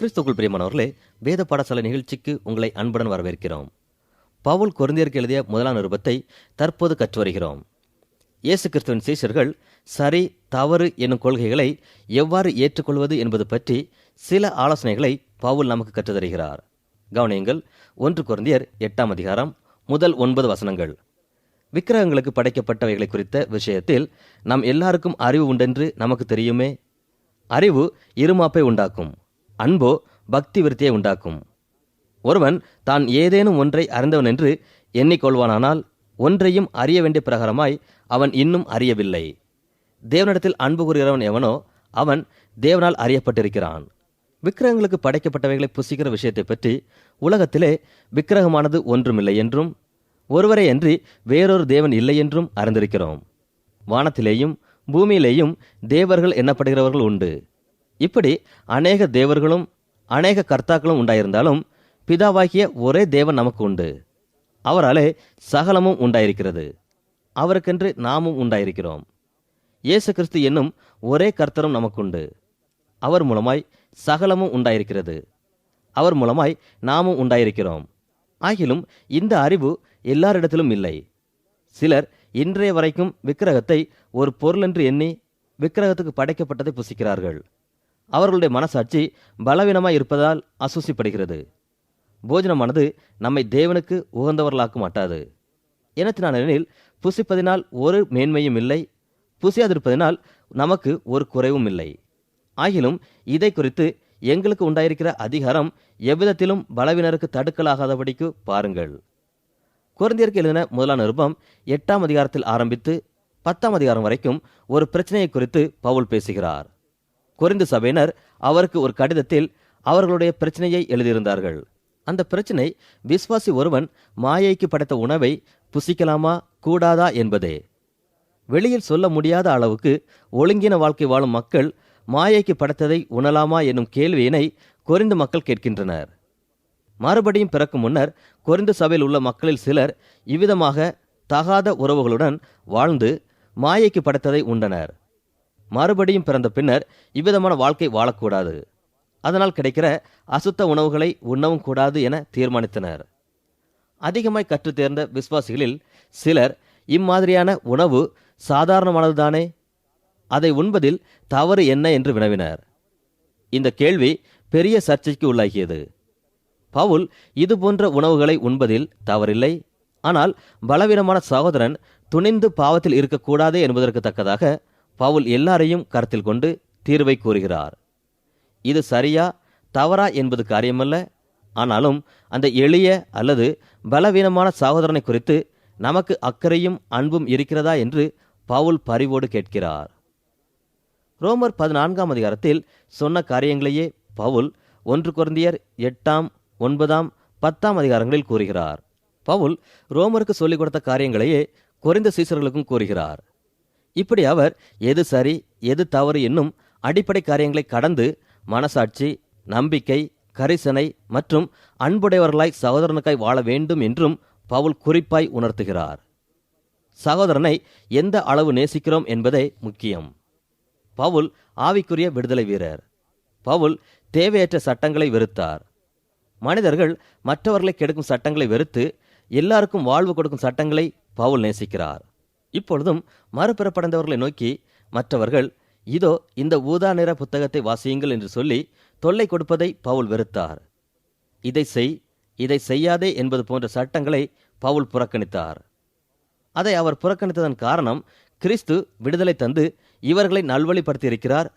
கிறிஸ்துக்குள் பிரியமானவர்களே வேத பாடசாலை நிகழ்ச்சிக்கு உங்களை அன்புடன் வரவேற்கிறோம். பவுல் குருந்தியருக்கு எழுதிய முதலாம் நிருபத்தை தற்போது கற்று வருகிறோம் இயேசு கிறிஸ்துவின் சீஷர்கள் சரி தவறு என்னும் கொள்கைகளை எவ்வாறு ஏற்றுக்கொள்வது என்பது பற்றி சில ஆலோசனைகளை பவுல் நமக்கு கற்று தருகிறார் கவனியுங்கள் ஒன்று குருந்தியர் எட்டாம் அதிகாரம் முதல் ஒன்பது வசனங்கள். விக்கிரகங்களுக்கு படைக்கப்பட்டவைகளை குறித்த விஷயத்தில் நம் எல்லாருக்கும் அறிவு உண்டென்று நமக்கு தெரியுமே? அறிவு இருமாப்பை உண்டாக்கும். அன்போ பக்தி விருத்தியை உண்டாக்கும். ஒருவன் தான் ஏதேனும் ஒன்றை அறிந்தவன் என்று எண்ணிக்கொள்வானானால் ஒன்றையும் அறிய வேண்டிய பிரகாரமாய் அவன் இன்னும் அறியவில்லை. தேவனிடத்தில் அன்பு கூறுகிறவன் எவனோ அவன் தேவனால் அறியப்பட்டிருக்கிறான். விக்கிரகங்களுக்கு படைக்கப்பட்டவைகளை புசிக்கிற விஷயத்தை பற்றி உலகத்திலே விக்கிரகமானது ஒன்றுமில்லை என்றும் ஒருவரே அன்றி வேறொரு தேவன் இல்லை என்றும் அறிந்திருக்கிறோம். வானத்திலேயும் பூமியிலேயும் தேவர்கள் எண்ணப்படுகிறவர்கள் உண்டு. இப்படி அநேக தேவர்களும் அநேக கர்த்தாக்களும் உண்டாயிருந்தாலும் பிதாவாகிய ஒரே தேவன் நமக்கு உண்டு. அவராலே சகலமும் உண்டாயிருக்கிறது. அவருக்கென்று நாமும் உண்டாயிருக்கிறோம். இயேசு கிறிஸ்து என்னும் ஒரே கர்த்தரும் நமக்குண்டு. அவர் மூலமாய் சகலமும் உண்டாயிருக்கிறது. அவர் மூலமாய் நாமும் உண்டாயிருக்கிறோம். ஆகிலும் இந்த அறிவு எல்லாரிடத்திலும் இல்லை. சிலர் இன்றைய வரைக்கும் விக்கிரகத்தை ஒரு பொருளென்று எண்ணி விக்கிரகத்துக்கு படைக்கப்பட்டதை புசிக்கிறார்கள். அவர்களுடைய மனசாட்சி பலவீனமாய் இருப்பதால் அசூசிப்படுகிறது. போஜனமானது நம்மை தேவனுக்கு உகந்தவர்களாக்க மாட்டாது. எனத்தினாலெனில் புசிப்பதினால் ஒரு மேன்மையும் இல்லை புசியாதிருப்பதினால் நமக்கு ஒரு குறைவும் இல்லை. ஆகிலும் இதை குறித்து எங்களுக்கு உண்டாயிருக்கிற அதிகாரம் எவ்விதத்திலும் பலவினருக்கு தடுக்கலாகாதபடிக்கு பாருங்கள். குழந்தையருக்கு எழுதின முதலான நிருபம் எட்டாம் அதிகாரத்தில் ஆரம்பித்து பத்தாம் அதிகாரம் வரைக்கும் ஒரு பிரச்சனையை குறித்து பவுல் பேசுகிறார். குறைந்த சபையினர் அவருக்கு ஒரு கடிதத்தில் அவர்களுடைய பிரச்சனையை எழுதியிருந்தார்கள். அந்த பிரச்சனை விஸ்வாசி ஒருவன் மாயைக்கு படைத்த உணவை புசிக்கலாமா கூடாதா என்பதே. வெளியில் சொல்ல முடியாத அளவுக்கு ஒழுங்கின வாழ்க்கை வாழும் மக்கள் மாயைக்கு படைத்ததை உணலாமா என்னும் கேள்வியினை கொரிந்து மக்கள் கேட்கின்றனர். மறுபடியும் பிறக்கும் முன்னர் கொரிந்து சபையில் உள்ள மக்களில் சிலர் இவ்விதமாக தகாத உறவுகளுடன் வாழ்ந்து மாயைக்கு படைத்ததை உண்டனர். மறுபடியும் பிறந்த பின்னர் இவ்விதமான வாழ்க்கை வாழக்கூடாது. அதனால் கிடைக்கிற அசுத்த உணவுகளை உண்ணவும் கூடாது என தீர்மானித்தனர். அதிகமாய் கற்றுத் தேர்ந்த விஸ்வாசிகளில் சிலர் இம்மாதிரியான உணவு சாதாரணமானதுதானே? அதை உண்பதில் தவறு என்ன? என்று வினவினர். இந்த கேள்வி பெரிய சர்ச்சைக்கு உள்ளாகியது. பவுல் இது போன்ற உணவுகளை உண்பதில் தவறில்லை. ஆனால் பலவீனமான சகோதரன் துணிந்து பாவத்தில் இருக்கக்கூடாது என்பதற்கு தக்கதாக பவுல் எல்லாரையும் கருத்தில் கொண்டு தீர்வை கூறுகிறார். இது சரியா தவறா என்பது காரியமல்ல. ஆனாலும் அந்த எளிய அல்லது பலவீனமான சகோதரனை குறித்து நமக்கு அக்கறையும் அன்பும் இருக்கிறதா என்று பவுல் பரிவோடு கேட்கிறார். ரோமர் பதினான்காம் அதிகாரத்தில் சொன்ன காரியங்களையே பவுல் ஒன்று குருந்தியர் எட்டாம் ஒன்பதாம் பத்தாம் அதிகாரங்களில் கூறுகிறார். பவுல் ரோமருக்கு சொல்லிக் கொடுத்த காரியங்களையே குறைந்த சீசர்களுக்கும் கூறுகிறார். இப்படி அவர் எது சரி எது தவறு என்னும் அடிப்படை காரியங்களை கடந்து மனசாட்சி நம்பிக்கை கரிசனை மற்றும் அன்புடையவர்களாய் சகோதரனுக்காய் வாழ வேண்டும் என்றும் பவுல் குறிப்பாய் உணர்த்துகிறார். சகோதரனை எந்த அளவு நேசிக்கிறோம் என்பதே முக்கியம். பவுல் ஆவிக்குரிய விடுதலை வீரர். பவுல் தேவையற்ற சட்டங்களை வெறுத்தார். மனிதர்கள் மற்றவர்களை கெடுக்கும் சட்டங்களை வெறுத்து எல்லாருக்கும் வாழ்வு கொடுக்கும் சட்டங்களை பவுல் நேசிக்கிறார். இப்பொழுதும் மறுபிறப்படைந்தவர்களை நோக்கி மற்றவர்கள் இதோ இந்த ஊதா நிற புத்தகத்தை வாசியுங்கள் என்று சொல்லி தொல்லை கொடுப்பதை பவுல் வெறுத்தார். இதை செய் இதை செய்யாதே என்பது போன்ற சட்டங்களை பவுல் புறக்கணித்தார். அதை அவர் புறக்கணித்ததன் காரணம் கிறிஸ்து விடுதலை தந்து இவர்களை நல்வழிப்படுத்தியிருக்கிறார்.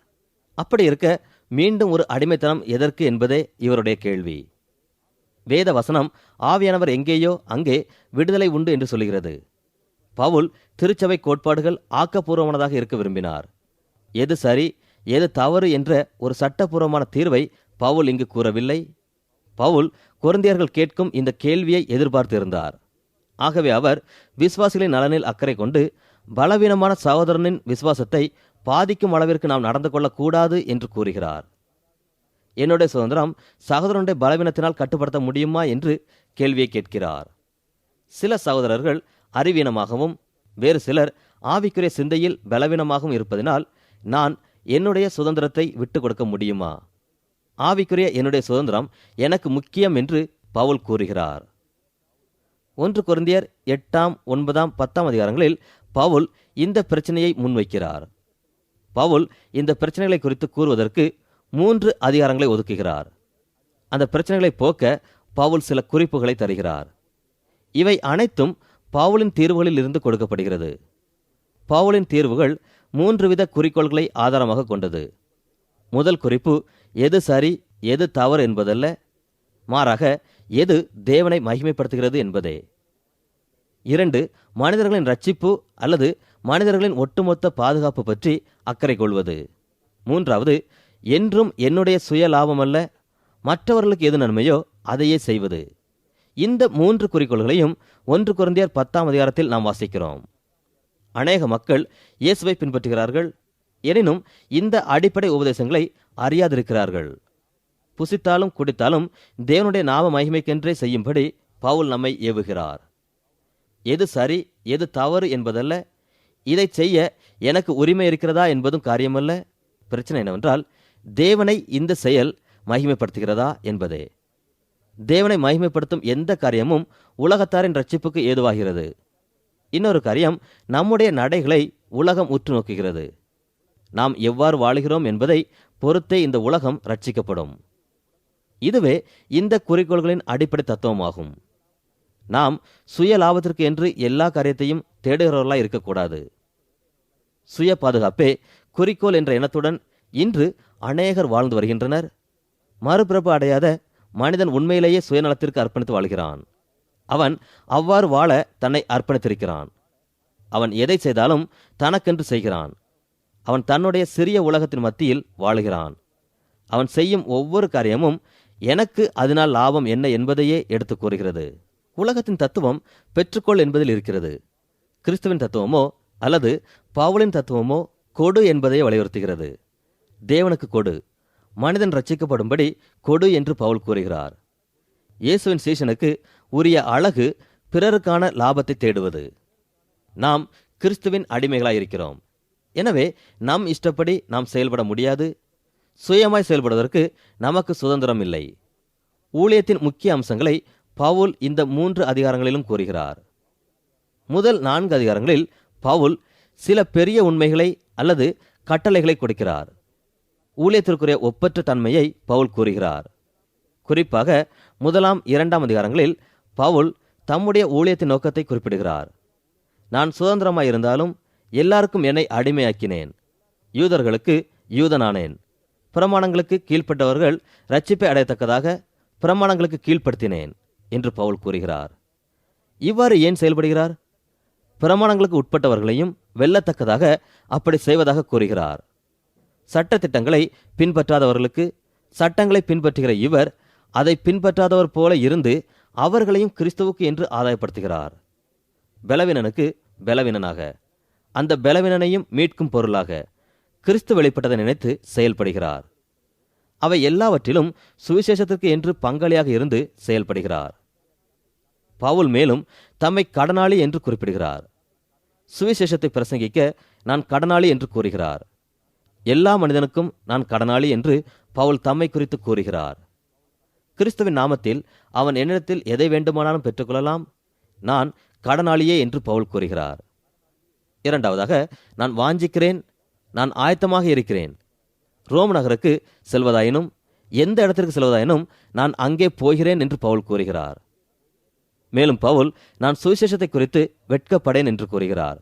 அப்படி இருக்க மீண்டும் ஒரு அடிமைத்தனம் எதற்கு என்பதே இவருடைய கேள்வி. வேத வசனம் ஆவியானவர் எங்கேயோ அங்கே விடுதலை உண்டு என்று சொல்கிறது பவுல் திருச்சபை கோட்பாடுகள் ஆக்கப்பூர்வமானதாக இருக்க விரும்பினார். எது சரி எது தவறு என்ற ஒரு சட்டப்பூர்வமான தீர்வை பவுல் இங்கு கூறவில்லை. பவுல் குழந்தையர்கள் கேட்கும் இந்த கேள்வியை எதிர்பார்த்திருந்தார் ஆகவே அவர் விசுவாசிகளின் நலனில் அக்கறை கொண்டு பலவீனமான சகோதரனின் விசுவாசத்தை பாதிக்கும் அளவிற்கு நாம் நடந்து கொள்ளக்கூடாது என்று கூறுகிறார். என்னுடைய சுதந்திரம் சகோதரனுடைய பலவீனத்தினால் கட்டுப்படுத்த முடியுமா என்று கேள்வியை கேட்கிறார். சில சகோதரர்கள் அறிவீனமாகவும் வேறு சிலர் ஆவிக்குரிய சிந்தையில் பலவீனமாகவும் இருப்பதினால் நான் என்னுடைய சுதந்திரத்தை விட்டு கொடுக்க முடியுமா? ஆவிக்குரிய என்னுடைய சுதந்திரம் எனக்கு முக்கியம் என்று பவுல் கூறுகிறார். ஒன்று குருந்தியர் எட்டாம் ஒன்பதாம் பத்தாம் அதிகாரங்களில் பவுல் இந்த பிரச்சனையை முன்வைக்கிறார். பவுல் இந்த பிரச்சனைகளை குறித்து கூறுவதற்கு மூன்று அதிகாரங்களை ஒதுக்குகிறார். அந்த பிரச்சனைகளை போக்க பவுல் சில குறிப்புகளை தருகிறார். இவை அனைத்தும் பவுலின் தீர்வுகளில் இருந்து கொடுக்கப்படுகிறது. பவுலின் தீர்வுகள் மூன்று வித குறிக்கோள்களை ஆதாரமாக கொண்டது. முதல் குறிப்பு எது சரி எது தவறு என்பதல்ல. மாறாக எது தேவனை மகிமைப்படுத்துகிறது என்பதே. இரண்டு மனிதர்களின் ரட்சிப்பு அல்லது மனிதர்களின் ஒட்டுமொத்த பாதுகாப்பு பற்றி அக்கறை கொள்வது. மூன்றாவது என்றும் என்னுடைய சுய லாபமல்ல மற்றவர்களுக்கு எது நன்மையோ அதையே செய்வது. இந்த மூன்று குறிக்கோள்களையும் ஒன்று குழந்தையர் பத்தாம் அதிகாரத்தில் நாம் வாசிக்கிறோம். அநேக மக்கள் இயேசுவை பின்பற்றுகிறார்கள் எனினும் இந்த அடிப்படை உபதேசங்களை அறியாதிருக்கிறார்கள். புசித்தாலும் குடித்தாலும் தேவனுடைய நாம மகிமைக்கென்றே செய்யும்படி பவுல் நம்மை ஏவுகிறார். எது சரி எது தவறு என்பதல்ல இதை செய்ய எனக்கு உரிமை இருக்கிறதா என்பதும் காரியமல்ல. பிரச்சனை என்னவென்றால் தேவனை இந்த செயல் மகிமைப்படுத்துகிறதா என்பதே. தேவனை மகிமைப்படுத்தும் எந்த காரியமும் உலகத்தாரின் ரட்சிப்புக்கு ஏதுவாகிறது. இன்னொரு காரியம் நம்முடைய நடைகளை உலகம் உற்று நோக்குகிறது. நாம் எவ்வாறு வாழுகிறோம் என்பதை பொறுத்தே இந்த உலகம் ரட்சிக்கப்படும். இதுவே இந்த குறிக்கோள்களின் அடிப்படை தத்துவமாகும். நாம் சுய லாபத்திற்கு என்று எல்லா காரியத்தையும் தேடுகிறவர்களாக இருக்கக்கூடாது. சுய பாதுகாப்பே குறிக்கோள் என்ற எண்ணத்துடன் இன்று அநேகர் வாழ்ந்து வருகின்றனர். மறுபிறப்பு அடையாத மனிதன் உண்மையிலேயே சுயநலத்திற்கு அர்ப்பணித்து வாழ்கிறான். அவன் அவ்வாறு வாழ தன்னை அர்ப்பணித்திருக்கிறான். அவன் எதை செய்தாலும் தனக்கென்று செய்கிறான். அவன் தன்னுடைய சிறிய உலகத்தின் மத்தியில் வாழுகிறான். அவன் செய்யும் ஒவ்வொரு காரியமும் எனக்கு அதனால் லாபம் என்ன என்பதையே எடுத்துக் கூறுகிறது. உலகத்தின் தத்துவம் பெற்றுக்கொள் என்பதில் இருக்கிறது. கிறிஸ்துவின் தத்துவமோ அல்லது பவுலின் தத்துவமோ கொடு என்பதை வலியுறுத்துகிறது. தேவனுக்கு கொடு. மனிதன் ரட்சிக்கப்படும்படி கொடு என்று பவுல் கூறுகிறார். இயேசுவின் சீசனுக்கு உரிய அழகு பிறருக்கான லாபத்தை தேடுவது. நாம் கிறிஸ்துவின் அடிமைகளாயிருக்கிறோம் எனவே நம் இஷ்டப்படி நாம் செயல்பட முடியாது. சுயமாய் செயல்படுவதற்கு நமக்கு சுதந்திரம் இல்லை. ஊழியத்தின் முக்கிய அம்சங்களை பவுல் இந்த மூன்று அதிகாரங்களிலும் கூறுகிறார். முதல் நான்கு அதிகாரங்களில் பவுல் சில பெரிய உண்மைகளை அல்லது கட்டளைகளை கொடுக்கிறார். ஊழியத்திற்குரிய ஒப்பற்ற தன்மையை பவுல் கூறுகிறார். குறிப்பாக முதலாம் இரண்டாம் அதிகாரங்களில் பவுல் தம்முடைய ஊழியத்தின் நோக்கத்தை குறிப்பிடுகிறார். நான் சுதந்திரமாக இருந்தாலும் எல்லாருக்கும் என்னை அடிமையாக்கினேன். யூதர்களுக்கு யூதனானேன். பிரமாணங்களுக்கு கீழ்ப்பட்டவர்கள் ரட்சிப்பை அடையத்தக்கதாக பிரமாணங்களுக்கு கீழ்ப்படுத்தினேன் என்று பவுல் கூறுகிறார். இவ்வாறு ஏன் செயல்படுகிறார்? பிரமாணங்களுக்கு உட்பட்டவர்களையும் வெல்லத்தக்கதாக அப்படி செய்வதாக கூறுகிறார். சட்டத்திட்டங்களை பின்பற்றாதவர்களுக்கு சட்டங்களை பின்பற்றுகிற இவர் அதை பின்பற்றாதவர் போல இருந்து அவர்களையும் கிறிஸ்துவுக்கு என்று ஆதாயப்படுத்துகிறார். பலவீனனுக்கு பலவீனனாக. அந்த பலவீனனையும் மீட்கும் பொருளாக கிறிஸ்து வெளிப்பட்டதை நினைத்து செயல்படுகிறார். அவை எல்லாவற்றிலும் சுவிசேஷத்திற்கு என்று பங்காளியாக இருந்து செயல்படுகிறார். பவுல் மேலும் தம்மை கடனாளி என்று குறிப்பிடுகிறார். சுவிசேஷத்தை பிரசங்கிக்க நான் கடனாளி என்று கூறுகிறார். எல்லா மனிதனுக்கும் நான் கடனாளி என்று பவுல் தம்மை குறித்து கூறுகிறார். கிறிஸ்துவின் நாமத்தில் அவன் என்னிடத்தில் எதை வேண்டுமானாலும் பெற்றுக்கொள்ளலாம். நான் கடனாளியே என்று பவுல் கூறுகிறார். இரண்டாவதாக நான் வாஞ்சிக்கிறேன் நான் ஆயத்தமாக இருக்கிறேன். ரோம் நகருக்கு செல்வதாயினும் எந்த இடத்திற்கு செல்வதாயினும் நான் அங்கே போகிறேன் என்று பவுல் கூறுகிறார். மேலும் பவுல் நான் சுவிசேஷத்தை குறித்து வெட்கப்படேன் என்று கூறுகிறார்.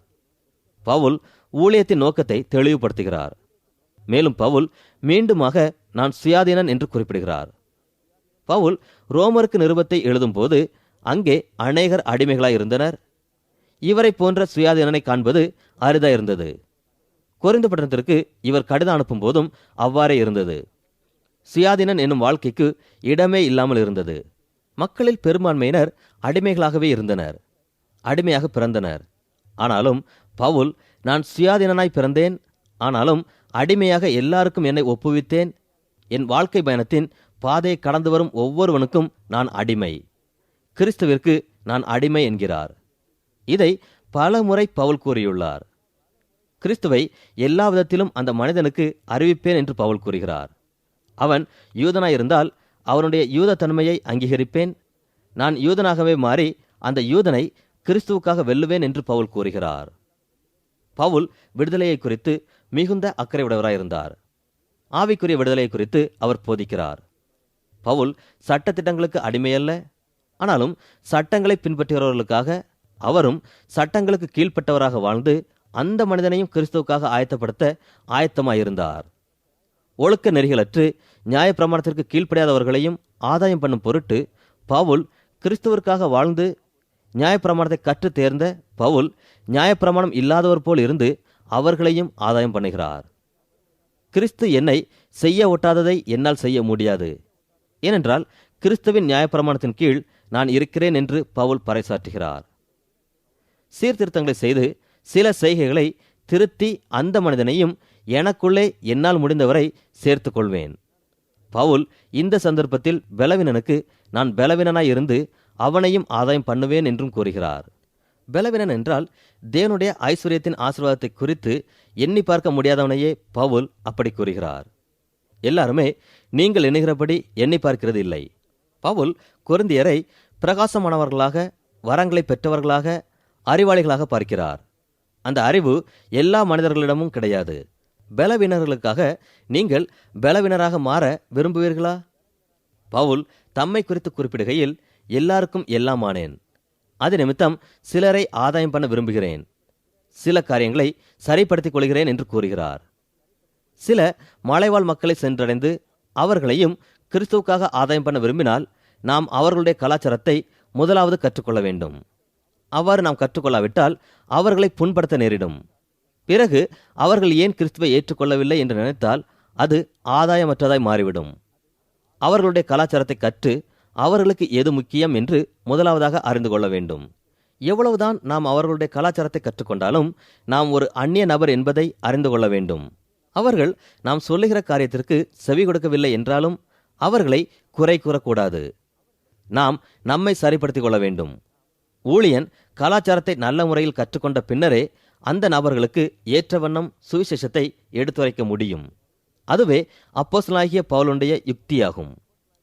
பவுல் ஊழியத்தின் நோக்கத்தை தெளிவுபடுத்துகிறார். மேலும் பவுல் மீண்டுமாக நான் சுயாதீனன் என்று குறிப்பிடுகிறார். பவுல் ரோமருக்கு நிருபத்தை எழுதும்போது அங்கே அநேகர் அடிமைகளாய் இருந்தனர். இவரை போன்ற சுயாதீனனை காண்பது அரிதா இருந்தது. குறைந்த பட்டணத்திற்கு இவர் கடிதம் அனுப்பும் போதும் அவ்வாறே இருந்தது. சுயாதீனன் என்னும் வாழ்க்கைக்கு இடமே இல்லாமல் இருந்தது. மக்களில் பெரும்பான்மையினர் அடிமைகளாகவே இருந்தனர். அடிமையாக பிறந்தனர். ஆனாலும் பவுல் நான் சுயாதீனனாய் பிறந்தேன். ஆனாலும் அடிமையாக எல்லாருக்கும் என்னை ஒப்புவித்தேன். என் வாழ்க்கை பயணத்தின் பாதையை கடந்து வரும் ஒவ்வொருவனுக்கும் நான் அடிமை. கிறிஸ்துவிற்கு நான் அடிமை என்கிறார். இதை பல முறை பவுல் கூறியுள்ளார். கிறிஸ்துவை எல்லா விதத்திலும் அந்த மனிதனுக்கு அறிவிப்பேன் என்று பவுல் கூறுகிறார். அவன் யூதனாயிருந்தால் அவனுடைய யூத தன்மையை அங்கீகரிப்பேன். நான் யூதனாகவே மாறி அந்த யூதனை கிறிஸ்துவுக்காக வெல்லுவேன் என்று பவுல் கூறுகிறார். பவுல் விடுதலையை குறித்து மிகுந்த அக்கறை உடையவராயிருந்தார் ஆவிக்குரிய விடுதலை குறித்து அவர் போதிக்கிறார். பவுல் சட்டத்திட்டங்களுக்கு அடிமையல்ல ஆனாலும் சட்டங்களை பின்பற்றுகிறவர்களுக்காக அவரும் சட்டங்களுக்கு கீழ்ப்பட்டவராக வாழ்ந்து அந்த மனிதனையும் கிறிஸ்துவுக்காக ஆயத்தப்படுத்த ஆயத்தமாயிருந்தார். ஒழுக்க நெறிகளற்று நியாயப்பிரமாணத்திற்கு கீழ்ப்படியாதவர்களையும் ஆதாயம் பண்ணும் பொருட்டு பவுல் கிறிஸ்துவிற்காக வாழ்ந்து நியாயப்பிரமாணத்தை கற்றுத் தேர்ந்த பவுல் நியாயப்பிரமாணம் இல்லாதவர் போல் இருந்து அவர்களையும் ஆதாயம் பண்ணுகிறார். கிறிஸ்து என்னை செய்ய ஒட்டாததை என்னால் செய்ய முடியாது. ஏனென்றால் கிறிஸ்துவின் நியாயப்பிரமாணத்தின் கீழ் நான் இருக்கிறேன் என்று பவுல் பறைசாற்றுகிறார். சீர்திருத்தங்களை செய்து சில செய்கைகளை திருத்தி அந்த மனிதனையும் எனக்குள்ளே என்னால் முடிந்தவரை சேர்த்து கொள்வேன் பவுல் இந்த சந்தர்ப்பத்தில் பலவீனனுக்கு நான் பலவீனனாய் இருந்து அவனையும் ஆதாயம் பண்ணுவேன் என்றும் கூறுகிறார். பலவீனன் என்றால் தேவனுடைய ஐஸ்வர்யத்தின் ஆசீர்வாதத்தை குறித்து எண்ணி பார்க்க முடியாதவனையே பவுல் அப்படி கூறுகிறார். எல்லாருமே நீங்கள் எண்ணுகிறபடி எண்ணி பார்க்கிறது இல்லை. பவுல் குருந்தியரை பிரகாசமானவர்களாக வரங்களை பெற்றவர்களாக அறிவாளிகளாக பார்க்கிறார். அந்த அறிவு எல்லா மனிதர்களிடமும் கிடையாது. பலவீனர்களுக்காக நீங்கள் பலவீனராக மாற விரும்புவீர்களா? பவுல் தம்மை குறித்து குறிப்பிடுகையில் எல்லாருக்கும் எல்லாம் ஆனேன் அது நிமித்தம் சிலரை ஆதாயம் பண்ண விரும்புகிறேன். சில காரியங்களை சரிப்படுத்திக் கொள்கிறேன் என்று கூறுகிறார். சில மலைவாழ் மக்களை சென்றடைந்து அவர்களையும் கிறிஸ்துவுக்காக ஆதாயம் பண்ண விரும்பினால் நாம் அவர்களுடைய கலாச்சாரத்தை முதலாவது கற்றுக்கொள்ள வேண்டும். அவ்வாறு நாம் கற்றுக்கொள்ளாவிட்டால் அவர்களை புண்படுத்த நேரிடும். பிறகு அவர்கள் ஏன் கிறிஸ்துவை ஏற்றுக்கொள்ளவில்லை என்று நினைத்தால் அது ஆதாயமற்றதாய் மாறிவிடும். அவர்களுடைய கலாச்சாரத்தை கற்று அவர்களுக்கு எது முக்கியம் என்று முதலாவதாக அறிந்து கொள்ள வேண்டும். எவ்வளவுதான் நாம் அவர்களுடைய கலாச்சாரத்தை கற்றுக்கொண்டாலும் நாம் ஒரு அந்நிய நபர் என்பதை அறிந்து கொள்ள வேண்டும். அவர்கள் நாம் சொல்லுகிற காரியத்திற்கு செவி கொடுக்கவில்லை என்றாலும் அவர்களை குறை கூறக்கூடாது. நாம் நம்மை சரிப்படுத்திக் கொள்ள வேண்டும். ஊழியன் கலாச்சாரத்தை நல்ல முறையில் கற்றுக்கொண்ட பின்னரே அந்த நபர்களுக்கு ஏற்ற வண்ணம் சுவிசேஷத்தை எடுத்துரைக்க முடியும். அதுவே அப்போசலாகிய பவுலுடைய யுக்தியாகும்.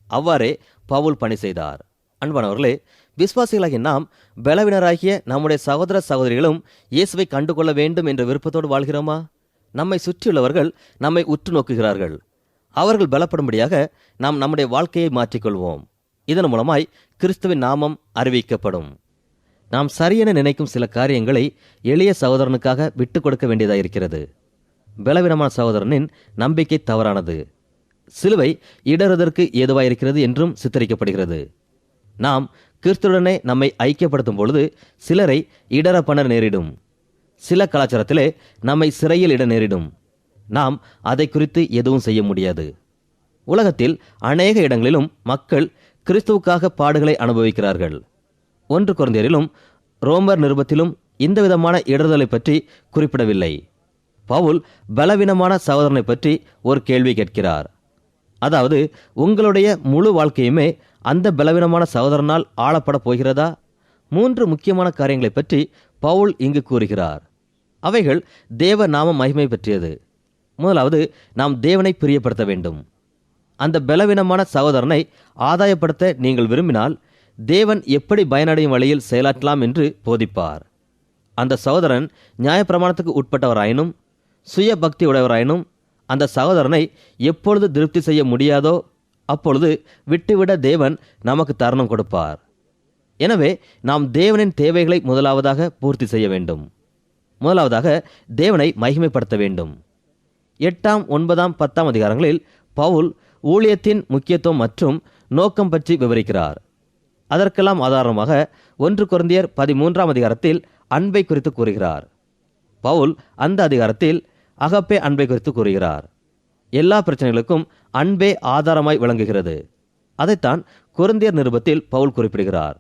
அவ்வாறே பவுல் பணி செய்தார். அன்பானவர்களே விசுவாசிகளாகிய நாம் பலவினராகிய நம்முடைய சகோதர சகோதரிகளும் இயேசுவை கண்டுகொள்ள வேண்டும் என்ற விருப்பத்தோடு வாழ்கிறோமா? நம்மை சுற்றியுள்ளவர்கள் நம்மை உற்று நோக்குகிறார்கள். அவர்கள் பலப்படும்படியாக நாம் நம்முடைய வாழ்க்கையை மாற்றிக்கொள்வோம். இதன் மூலமாய் கிறிஸ்துவின் நாமம் அறிவிக்கப்படும். நாம் சரியென நினைக்கும் சில காரியங்களை எளிய சகோதரனுக்காக விட்டுக் கொடுக்க வேண்டியதாயிருக்கிறது. பலவீனமான சகோதரனின் நம்பிக்கை தவறானது. சிலுவை இடறுதற்கு ஏதுவாயிருக்கிறது என்றும் சித்தரிக்கப்படுகிறது. நாம் கிறிஸ்துடனே நம்மை ஐக்கியப்படுத்தும் பொழுது சிலரை இடரப்பணர் நேரிடும். சில கலாச்சாரத்திலே நம்மை சிறையில் இட நேரிடும். நாம் அதை குறித்து எதுவும் செய்ய முடியாது. உலகத்தில் அநேக இடங்களிலும் மக்கள் கிறிஸ்துவுக்காக பாடுகளை அனுபவிக்கிறார்கள். ஒன்று குழந்தையரிலும் ரோமர் நிருபத்திலும் இந்த விதமான இடர்தலை பற்றி குறிப்பிடவில்லை. பவுல் பலவீனமான சகோதரனை பற்றி ஒரு கேள்வி கேட்கிறார். அதாவது உங்களுடைய முழு வாழ்க்கையுமே அந்த பலவீனமான சகோதரனால் ஆளப்பட போகிறதா? மூன்று முக்கியமான காரியங்களை பற்றி பவுல் இங்கு கூறுகிறார். அவைகள் தேவ நாம மகிமை பற்றியது. முதலாவது நாம் தேவனை பிரியப்படுத்த வேண்டும். அந்த பலவீனமான சகோதரனை ஆதாயப்படுத்த நீங்கள் விரும்பினால் தேவன் எப்படி பயனடையும் வழியில் செயலாற்றலாம் என்று போதிப்பார். அந்த சகோதரன் நியாயப்பிரமாணத்துக்கு உட்பட்டவராயினும் சுய பக்தி உடையவராயினும் அந்த சகோதரனை எப்பொழுது திருப்தி செய்ய முடியாதோ அப்பொழுது விட்டுவிட தேவன் நமக்கு தருணம் கொடுப்பார். எனவே நாம் தேவனின் தேவைகளை முதலாவதாக பூர்த்தி செய்ய வேண்டும். முதலாவதாக தேவனை மகிமைப்படுத்த வேண்டும். எட்டாம் ஒன்பதாம் பத்தாம் அதிகாரங்களில் பவுல் ஊழியத்தின் முக்கியத்துவம் மற்றும் நோக்கம் பற்றி விவரிக்கிறார். அதற்கெல்லாம் ஆதாரமாக ஒன்று குருந்தியர் பதிமூன்றாம் அதிகாரத்தில் அன்பை குறித்து கூறுகிறார். பவுல் அந்த அதிகாரத்தில் அகப்பே அன்பை குறித்து கூறுகிறார். எல்லா பிரச்சனைகளுக்கும் அன்பே ஆதாரமாய் விளங்குகிறது. அதைத்தான் குரந்தியர் நிருபத்தில் பவுல் குறிப்பிடுகிறார்.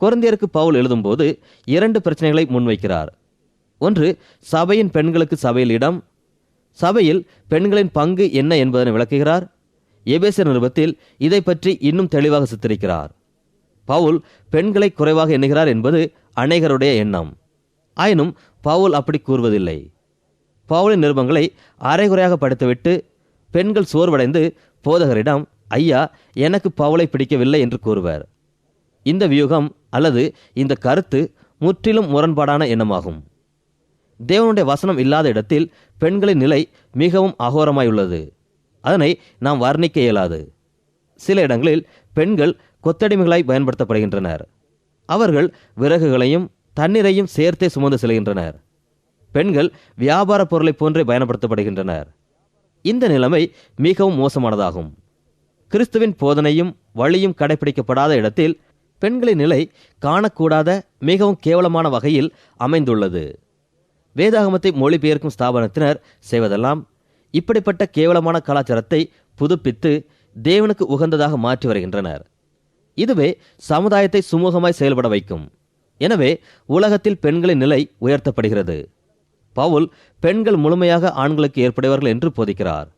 கொரிந்தியருக்கு பவுல் எழுதும்போது இரண்டு பிரச்சனைகளை முன்வைக்கிறார். ஒன்று சபையின் பெண்களுக்கு சபையில் இடம். சபையில் பெண்களின் பங்கு என்ன என்பதனை விளக்குகிறார். எபேசர் நிருபத்தில் இதை பற்றி இன்னும் தெளிவாக சித்தரிக்கிறார். பவுல் பெண்களை குறைவாக எண்ணுகிறார் என்பது அநேகருடைய எண்ணம். ஆயினும் பவுல் அப்படி கூறுவதில்லை. பவுலின் நிருபங்களை அரைகுறையாக படுத்துவிட்டு பெண்கள் சோர்வடைந்து போதகரிடம் ஐயா எனக்கு பவுலை பிடிக்கவில்லை என்று கூறுவர். இந்த வியூகம் அல்லது இந்த கருத்து முற்றிலும் முரண்பாடான எண்ணமாகும். தேவனுடைய வசனம் இல்லாத இடத்தில் பெண்களின் நிலை மிகவும் அகோரமாயுள்ளது. அதனை நாம் வர்ணிக்க இயலாது. சில இடங்களில் பெண்கள் கொத்தடிமைகளாய் பயன்படுத்தப்படுகின்றனர். அவர்கள் விறகுகளையும் தண்ணீரையும் சேர்த்தே சுமந்து செல்கின்றனர். பெண்கள் வியாபார பொருளை போன்றே பயன்படுத்தப்படுகின்றனர். இந்த நிலைமை மிகவும் மோசமானதாகும். கிறிஸ்துவின் போதனையும் வழியும் கடைபிடிக்கப்படாத இடத்தில் பெண்களின் நிலை காணக்கூடாத மிகவும் கேவலமான வகையில் அமைந்துள்ளது. வேதாகமத்தை மொழிபெயர்க்கும் ஸ்தாபனத்தினர் செய்வதெல்லாம் இப்படிப்பட்ட கேவலமான கலாச்சாரத்தை புதுப்பித்து தேவனுக்கு உகந்ததாக மாற்றி வருகின்றனர். இதுவே சமுதாயத்தை சுமூகமாய் செயல்பட வைக்கும். எனவே உலகத்தில் பெண்களின் நிலை உயர்த்தப்படுகிறது. பவுல் பெண்கள் முழுமையாக ஆண்களுக்கு ஏற்புடையவர்கள் என்று போதிக்கிறார்.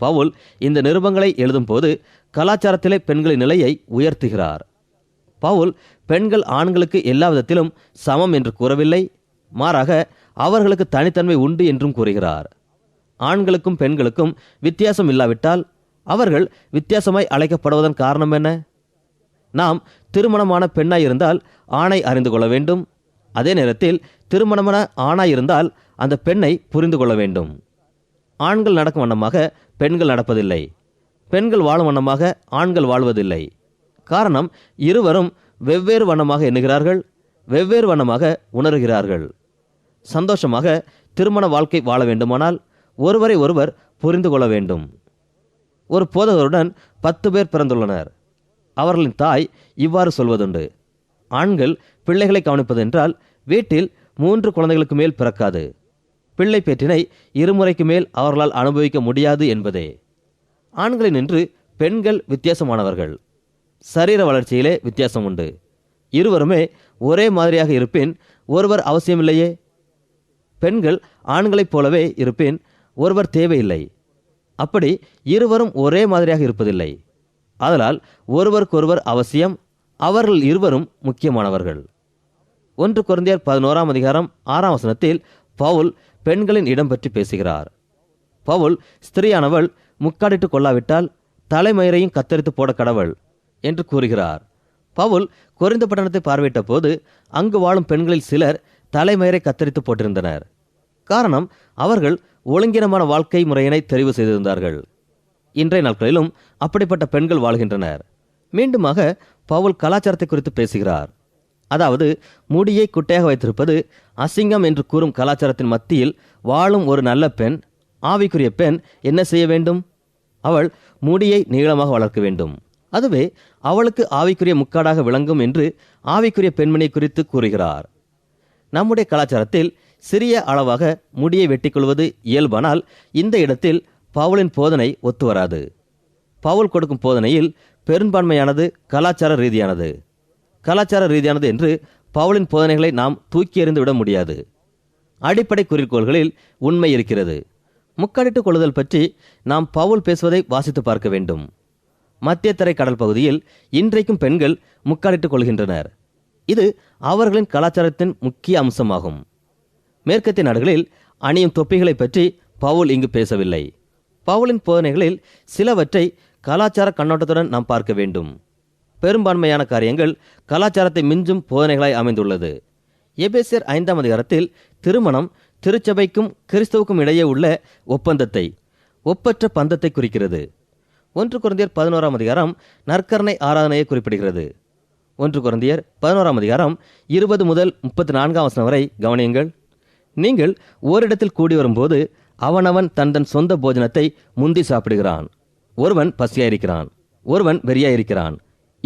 பவுல் இந்த நிருபங்களை எழுதும்போது கலாச்சாரத்திலே பெண்களின் நிலையை உயர்த்துகிறார். பவுல் பெண்கள் ஆண்களுக்கு எல்லா விதத்திலும் சமம் என்று கூறவில்லை மாறாக அவர்களுக்கு தனித்தன்மை உண்டு என்றும் கூறுகிறார். ஆண்களுக்கும் பெண்களுக்கும் வித்தியாசம் இல்லாவிட்டால் அவர்கள் வித்தியாசமாய் அழைக்கப்படுவதன் காரணம் என்ன? நாம் திருமணமான பெண்ணாய் இருந்தால் ஆணை அறிந்து கொள்ள வேண்டும். அதே நேரத்தில் திருமணமன ஆணாயிருந்தால் அந்த பெண்ணை புரிந்து கொள்ள வேண்டும். ஆண்கள் நடக்கும் வண்ணமாக பெண்கள் நடப்பதில்லை. பெண்கள் வாழும் வண்ணமாக ஆண்கள் வாழ்வதில்லை. காரணம் இருவரும் வெவ்வேறு வண்ணமாக எண்ணுகிறார்கள் வெவ்வேறு வண்ணமாக உணர்கிறார்கள். சந்தோஷமாக திருமண வாழ்க்கை வாழ வேண்டுமானால் ஒருவரை ஒருவர் புரிந்து கொள்ள வேண்டும். ஒரு போதகருடன் பத்து பேர் பிறந்துள்ளனர். அவர்களின் தாய் இவ்வாறு சொல்வதுண்டு. ஆண்கள் பிள்ளைகளை கவனிப்பதென்றால் வீட்டில் மூன்று குழந்தைகளுக்கு மேல் பிறக்காது. பிள்ளை பேற்றினை இருமுறைக்கு மேல் அவர்களால் அனுபவிக்க முடியாது என்பதே. ஆண்களில் நின்று பெண்கள் வித்தியாசமானவர்கள். சரீர வளர்ச்சியிலே வித்தியாசம் உண்டு. இருவருமே ஒரே மாதிரியாக இருப்பின் ஒருவர் அவசியமில்லையே. பெண்கள் ஆண்களைப் போலவே இருப்பின் ஒருவர் தேவையில்லை. அப்படி இருவரும் ஒரே மாதிரியாக இருப்பதில்லை. ஆதலால் ஒருவருக்கொருவர் அவசியம் அவர்கள் இருவரும் முக்கியமானவர்கள். ஒன்று குழந்தையர் பதினோராம் அதிகாரம் ஆறாம் வசனத்தில் பவுல் பெண்களின் இடம் பற்றி பேசுகிறார். பவுல் ஸ்திரீயானவள் முக்காடிட்டு கொள்ளாவிட்டால் தலைமயிரையும் கத்தரித்து போட கடவுள் என்று கூறுகிறார். பவுல் குறைந்த பட்டணத்தை பார்வையிட்ட போது அங்கு வாழும் பெண்களில் சிலர் தலைமயிரை கத்தரித்து போட்டிருந்தனர். காரணம் அவர்கள் ஒழுங்கினமான வாழ்க்கை முறையினை தெரிவு செய்திருந்தார்கள். இன்றைய நாட்களிலும் அப்படிப்பட்ட பெண்கள் வாழ்கின்றனர். மீண்டுமாக பவுல் கலாச்சாரத்தை குறித்து பேசுகிறார். அதாவது முடியை குட்டையாக வைத்திருப்பது அசிங்கம் என்று கூறும் கலாச்சாரத்தின் மத்தியில் வாழும் ஒரு நல்ல பெண் ஆவிக்குரிய பெண் என்ன செய்ய வேண்டும்? அவள் முடியை நீளமாக வளர்க்க வேண்டும். அதுவே அவளுக்கு ஆவிக்குரிய முக்காடாக விளங்கும் என்று ஆவிக்குரிய பெண்மணி குறித்து கூறுகிறார். நம்முடைய கலாச்சாரத்தில் சிறிய அளவாக முடியை வெட்டிக்கொள்வது இயல்பானால் இந்த இடத்தில் பவுலின் போதனை ஒத்து வராது. பவுல் கொடுக்கும் போதனையில் பெரும்பான்மையானது கலாச்சார ரீதியானது. கலாச்சார ரீதியானது என்று பவுலின் போதனைகளை நாம் தூக்கி எறிந்து விட முடியாது. அடிப்படை குறிக்கோள்களில் உண்மை இருக்கிறது. முக்காடிட்டுக் கொள்ளுதல் பற்றி நாம் பவுல் பேசுவதை வாசித்து பார்க்க வேண்டும். மத்திய தரை கடல் பகுதியில் இன்றைக்கும் பெண்கள் முக்காடிட்டுக் கொள்கின்றனர். இது அவர்களின் கலாச்சாரத்தின் முக்கிய அம்சமாகும். மேற்கத்திய நாடுகளில் அணியும் தொப்பிகளை பற்றி பவுல் இங்கு பேசவில்லை. பவுலின் போதனைகளில் சிலவற்றை கலாச்சார கண்ணோட்டத்துடன் நாம் பார்க்க வேண்டும். பெரும்பான்மையான காரியங்கள் கலாச்சாரத்தை மிஞ்சும் போதனைகளாய் அமைந்துள்ளது. எபேசியர் ஐந்தாம் அதிகாரத்தில் திருமணம் திருச்சபைக்கும் கிறிஸ்தவுக்கும் இடையே உள்ள ஒப்பந்தத்தை ஒப்பற்ற பந்தத்தை குறிக்கிறது. ஒன்று குருந்தியர் பதினோராம் அதிகாரம் நற்கரணை ஆராதனையை குறிப்பிடுகிறது. ஒன்று குருந்தியர் பதினோராம் அதிகாரம் இருபது முதல் முப்பத்தி நான்காம் வசனம் வரை கவனியுங்கள். நீங்கள் ஓரிடத்தில் கூடி வரும்போது அவனவன் தன் தன் சொந்த போஜனத்தை முந்தி சாப்பிடுகிறான். ஒருவன் பசியாயிருக்கிறான் ஒருவன் வெறியாயிருக்கிறான்.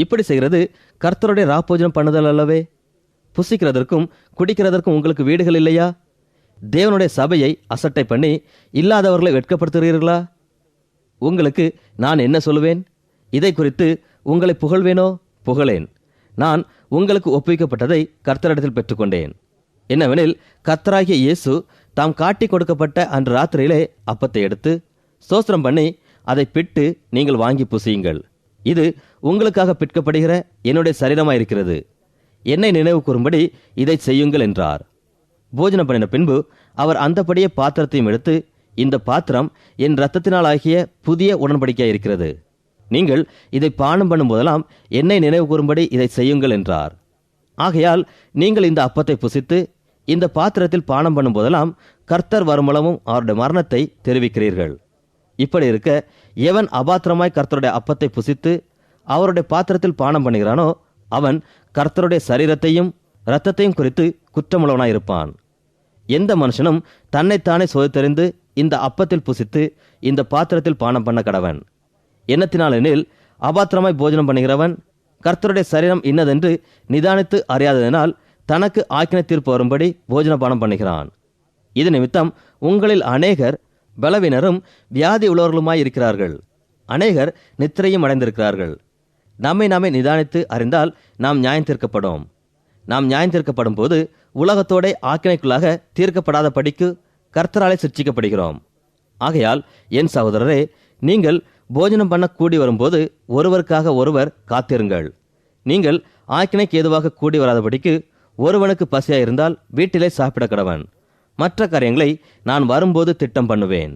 இப்படி செய்கிறது கர்த்தருடைய ராப்போஜனம் பண்ணுதல் அல்லவே? புசிக்கிறதற்கும் குடிக்கிறதற்கும் உங்களுக்கு வீடுகள் இல்லையா? தேவனுடைய சபையை அசட்டை பண்ணி இல்லாதவர்களை வெட்கப்படுத்துகிறீர்களா? உங்களுக்கு நான் என்ன சொல்லுவேன்? இதை குறித்து உங்களை புகழ்வேனோ? புகழேன். நான் உங்களுக்கு ஒப்புவிக்கப்பட்டதை கர்த்தரிடத்தில் பெற்றுக்கொண்டேன். என்னவெனில் கர்த்தராகிய இயேசு தாம் காட்டி கொடுக்கப்பட்ட அன்று ராத்திரியிலே அப்பத்தை எடுத்து சோஸ்திரம் பண்ணி அதை பிட்டு நீங்கள் வாங்கி புசியுங்கள். இது உங்களுக்காக பிற்கப்படுகிற என்னுடைய சரீரமாயிருக்கிறது. என்னை நினைவு கூறும்படி இதை செய்யுங்கள் என்றார். போஜனம் பண்ணின பின்பு அவர் அந்தபடியே பாத்திரத்தையும் எடுத்து இந்த பாத்திரம் என் இரத்தத்தினால் ஆகிய புதிய உடன்படிக்கையாக இருக்கிறது. நீங்கள் இதை பானம் பண்ணும்போதெல்லாம் என்னை நினைவு கூறும்படி இதை செய்யுங்கள் என்றார். ஆகையால் நீங்கள் இந்த அப்பத்தை புசித்து இந்த பாத்திரத்தில் பானம் பண்ணும்போதெல்லாம் கர்த்தர் வருமளவும் அவருடைய மரணத்தை தெரிவிக்கிறீர்கள். இப்படி இருக்க எவன் அபாத்திரமாய் கர்த்தருடைய அப்பத்தை புசித்து அவருடைய பாத்திரத்தில் பானம் பண்ணுகிறானோ அவன் கர்த்தருடைய சரீரத்தையும் இரத்தத்தையும் குறித்து குற்றமுள்ளவனாயிருப்பான். எந்த மனுஷனும் தன்னைத்தானே சோதித்தறிந்து இந்த அப்பத்தில் புசித்து இந்த பாத்திரத்தில் பானம் பண்ண கடவன். எண்ணத்தினாலெனில் அபாத்திரமாய் போஜனம் பண்ணுகிறவன் கர்த்தருடைய சரீரம் இன்னதென்று நிதானித்து அறியாததினால் தனக்கு ஆக்கின தீர்ப்பு வரும்படி போஜன பானம் பண்ணுகிறான். இது நிமித்தம் உங்களில் அநேகர் பலவினரும் வியாதி உள்ளவர்களுமாய் இருக்கிறார்கள். அநேகர் நித்திரையும் அடைந்திருக்கிறார்கள். நம்மை நாமே நிதானித்து அறிந்தால் நாம் நியாயம் தீர்க்கப்படும். நாம் நியாயம் தீர்க்கப்படும் போது உலகத்தோட ஆக்கினைக்குள்ளாக தீர்க்கப்படாத படிக்கு கர்த்தராலே சிர்ச்சிக்கப்படுகிறோம் ஆகையால் என் சகோதரரே நீங்கள் போஜனம் பண்ண கூடி வரும்போது ஒருவருக்காக ஒருவர் காத்திருங்கள். நீங்கள் ஆக்கினைக்கு ஏதுவாக கூடி வராதபடிக்கு ஒருவனுக்கு பசியாக இருந்தால் வீட்டிலே சாப்பிட கடவன் மற்ற காரியங்களை நான் வரும்போது திட்டம் பண்ணுவேன்.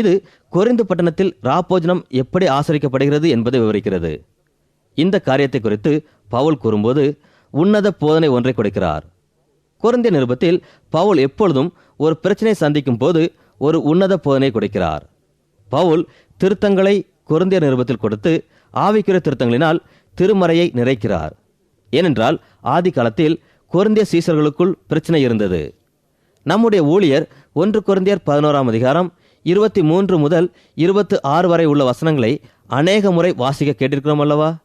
இது குறைந்து பட்டணத்தில் ராப்போஜனம் எப்படி ஆசரிக்கப்படுகிறது என்பதை விவரிக்கிறது. இந்த காரியத்தை குறித்து பவுல் கூறும்போது உன்னத போதனை ஒன்றை கொடுக்கிறார். குறைந்த நிருபத்தில் பவுல் எப்பொழுதும் ஒரு பிரச்சனை சந்திக்கும் போது ஒரு உன்னத போதனை கொடுக்கிறார். பவுல் திருத்தங்களை கொரிந்திய நிருபத்தில் கொடுத்து ஆவிக்குரிய திருத்தங்களினால் திருமறையை நிறைக்கிறார். ஏனென்றால் ஆதி காலத்தில் கொரிந்திய சீசர்களுக்குள் பிரச்சனை இருந்தது. நம்முடைய ஊழியர் ஒன்று குறந்தியர் பதினோராம் அதிகாரம் இருபத்தி மூன்று முதல் இருபத்து ஆறு வரை உள்ள வசனங்களை அநேக முறை வாசிக்க கேட்டிருக்கிறோம் அல்லவா?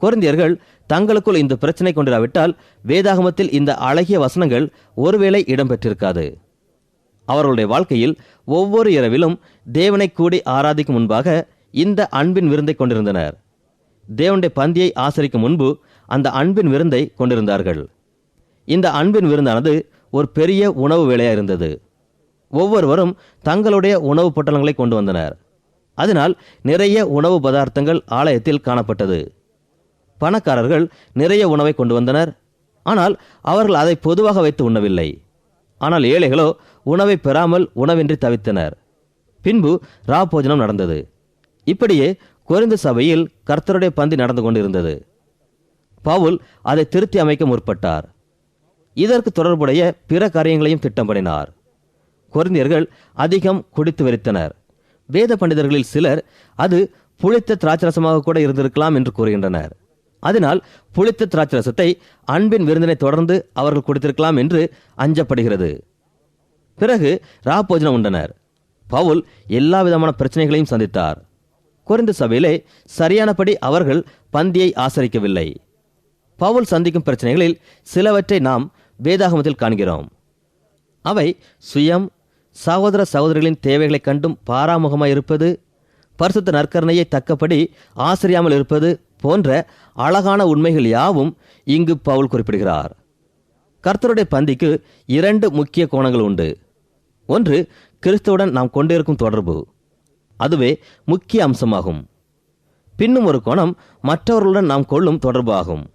கொரிந்தியர்கள் தங்களுக்குள் இந்த பிரச்சனை கொண்டிராவிட்டால் வேதாகமத்தில் இந்த அழகிய வசனங்கள் ஒருவேளை இடம்பெற்றிருக்காது. அவர்களுடைய வாழ்க்கையில் ஒவ்வொரு இரவிலும் தேவனை கூடி ஆராதிக்கும் முன்பாக இந்த அன்பின் விருந்தை கொண்டிருந்தனர். தேவனுடைய பந்தியை ஆசரிக்கும் முன்பு அந்த அன்பின் விருந்தை கொண்டிருந்தார்கள். இந்த அன்பின் விருந்தானது ஒரு பெரிய உணவு வேலையாக இருந்தது. ஒவ்வொருவரும் தங்களுடைய உணவு பொட்டலங்களை கொண்டு வந்தனர். அதனால் நிறைய உணவு பதார்த்தங்கள் ஆலயத்தில் காணப்பட்டது. பணக்காரர்கள் நிறைய உணவை கொண்டு வந்தனர். ஆனால் அவர்கள் அதை பொதுவாக வைத்து உண்ணவில்லை. ஆனால் ஏழைகளோ உணவை பெறாமல் உணவின்றி தவித்தனர். பின்பு ராபோஜனம் நடந்தது. இப்படியே குறைந்த சபையில் கர்த்தருடைய பந்தி நடந்து கொண்டிருந்தது. பவுல் அதை திருத்தி அமைக்க முற்பட்டார். இதற்கு தொடர்புடைய பிற காரியங்களையும் திட்டம் பண்ணினார் கொரிந்தியர்கள் அதிகம் குடித்து வெறித்தனர். வேத பண்டிதர்களில் சிலர் அது புளித்த திராட்சரசமாக கூட இருந்திருக்கலாம் என்று கூறுகின்றனர். அதனால் புளித்த திராட்சரசத்தை அன்பின் விருந்தினை தொடர்ந்து அவர்கள் குடித்திருக்கலாம் என்று அஞ்சப்படுகிறது. பிறகு ராபோஜனம் உண்டனர். பவுல் எல்லா விதமான பிரச்சனைகளையும் சந்தித்தார். குறைந்த சபையிலே சரியானபடி அவர்கள் பந்தியை ஆசரிக்கவில்லை. பவுல் சந்திக்கும் பிரச்சனைகளில் சிலவற்றை நாம் வேதாகமத்தில் காண்கிறோம். அவை சுயம் சகோதர சகோதரிகளின் தேவைகளைக் கண்டும் பாராமுகமாக இருப்பது பரிசுத்த நற்கரணையை தக்கபடி ஆசிரியாமல் இருப்பது போன்ற அழகான உண்மைகள் யாவும் இங்கு பவுல் குறிப்பிடுகிறார். கர்த்தருடைய பந்திக்கு இரண்டு முக்கிய கோணங்கள் உண்டு. ஒன்று கிறிஸ்துவுடன் நாம் கொண்டிருக்கும் தொடர்பு. அதுவே முக்கிய அம்சமாகும். பின்னும் ஒரு கோணம் மற்றவர்களுடன் நாம் கொள்ளும் தொடர்பு ஆகும்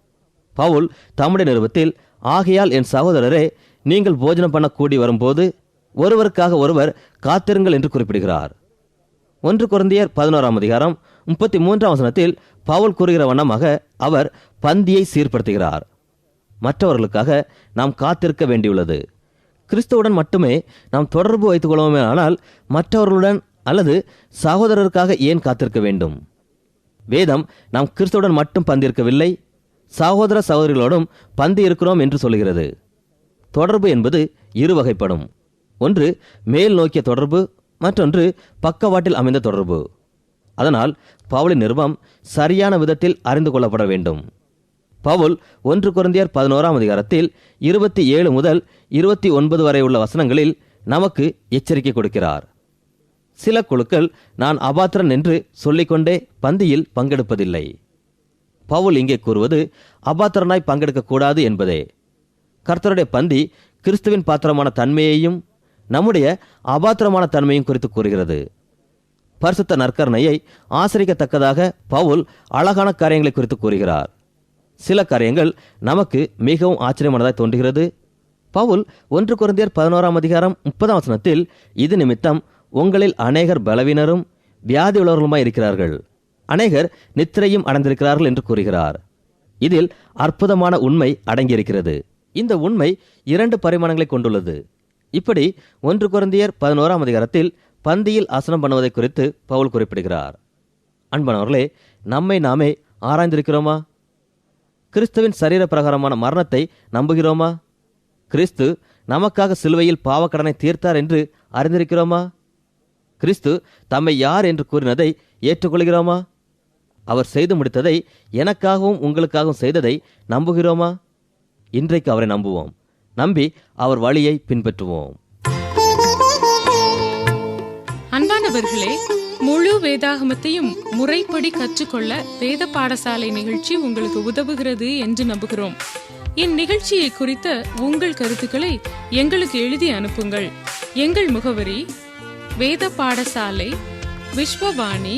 பவுல் தம்முடைய நிறுவத்தில் ஆகையால் என் சகோதரரே நீங்கள் போஜனம் பண்ண கூடி வரும்போது ஒருவருக்காக ஒருவர் காத்திருங்கள் என்று குறிப்பிடுகிறார். ஒன்று குருந்தியர் பதினோராம் அதிகாரம் முப்பத்தி மூன்றாம் வசனத்தில் பவுல் கூறுகிற வண்ணமாக அவர் பந்தியை சீர்படுத்துகிறார். மற்றவர்களுக்காக நாம் காத்திருக்க வேண்டியுள்ளது. கிறிஸ்துவுடன் மட்டுமே நாம் தொடர்பு வைத்துக் கொள்வோமேயானால் மற்றவர்களுடன் அல்லது சகோதரருக்காக ஏன் காத்திருக்க வேண்டும்? வேதம் நாம் கிறிஸ்துவுடன் மட்டும் பந்திருக்கவில்லை சகோதர சகோதரிகளோடும் பந்து இருக்கிறோம் என்று சொல்கிறது தொடர்பு என்பது இரு வகைப்படும். ஒன்று மேல் நோக்கிய தொடர்பு மற்றொன்று பக்கவாட்டில் அமைந்த தொடர்பு. அதனால் பவுலின் நிருபம் சரியான விதத்தில் அறிந்து கொள்ளப்பட வேண்டும். பவுல் ஒன்று குருந்தியர் பதினோராம் அதிகாரத்தில் இருபத்தி ஏழு முதல் இருபத்தி ஒன்பது வரை உள்ள வசனங்களில் நமக்கு எச்சரிக்கை கொடுக்கிறார். சில குழுக்கள் நான் அபாத்திரன் என்று சொல்லிக்கொண்டே பந்தியில் பங்கெடுப்பதில்லை. பவுல் இங்கே கூறுவது அபாத்திரனாய் பங்கெடுக்கக்கூடாது என்பதே. கர்த்தருடைய பந்தி கிறிஸ்துவின் பாத்திரமான தன்மையையும் நம்முடைய அபாத்திரமான தன்மையும் குறித்து கூறுகிறது. பரிசுத்த நற்கரணையை ஆசரிக்கத்தக்கதாக பவுல் அழகான காரியங்களை குறித்து கூறுகிறார். சில காரியங்கள் நமக்கு மிகவும் ஆச்சரியமானதாய் தோன்றுகிறது. பவுல் ஒன்று குருந்தியர் பதினோராம் அதிகாரம் முப்பதாம் வசனத்தில் இது நிமித்தம் உங்களில் அநேகர் பலவீனரும் வியாதி உள்ளவர்களுமாய் இருக்கிறார்கள். அநேகர் நித்திரையும் அடைந்திருக்கிறார்கள் என்று கூறுகிறார். இதில் அற்புதமான உண்மை அடங்கியிருக்கிறது. இந்த உண்மை இரண்டு பரிமாணங்களை கொண்டுள்ளது. இப்படி ஒன்று குருந்தியர் பதினோராம் அதிகாரத்தில் பந்தியில் ஆசனம் பண்ணுவதை குறித்து பவுல் குறிப்பிடுகிறார். அன்பானவர்களே நம்மை நாமே ஆராய்ந்திருக்கிறோமா? கிறிஸ்துவின் சரீர பிரகாரமான மரணத்தை நம்புகிறோமா? கிறிஸ்து நமக்காக சிலுவையில் பாவக்கடனை தீர்த்தார் என்று அறிந்திருக்கிறோமா? கிறிஸ்து தம்மை யார் என்று கூறினதை ஏற்றுக்கொள்கிறோமா? அவர் செய்து முடித்ததை எனக்காகவும் உங்களுக்காகவும் செய்ததை நம்புகிறோமா? இன்றைக்கு அவரை நம்புவோம். நம்பி அவர் வழியை பின்பற்றுவோம். அன்பானவர்களே முழு வேதாகமத்தையும் முறைப்படி கற்றுக்கொள்ள வேத பாடசாலை நிகழ்ச்சி உங்களுக்கு உதவுகிறது என்று நம்புகிறோம். இந்நிகழ்ச்சியை குறித்த உங்கள் கருத்துக்களை எங்களுக்கு எழுதி அனுப்புங்கள். எங்கள் முகவரி வேத பாடசாலை விஸ்வவாணி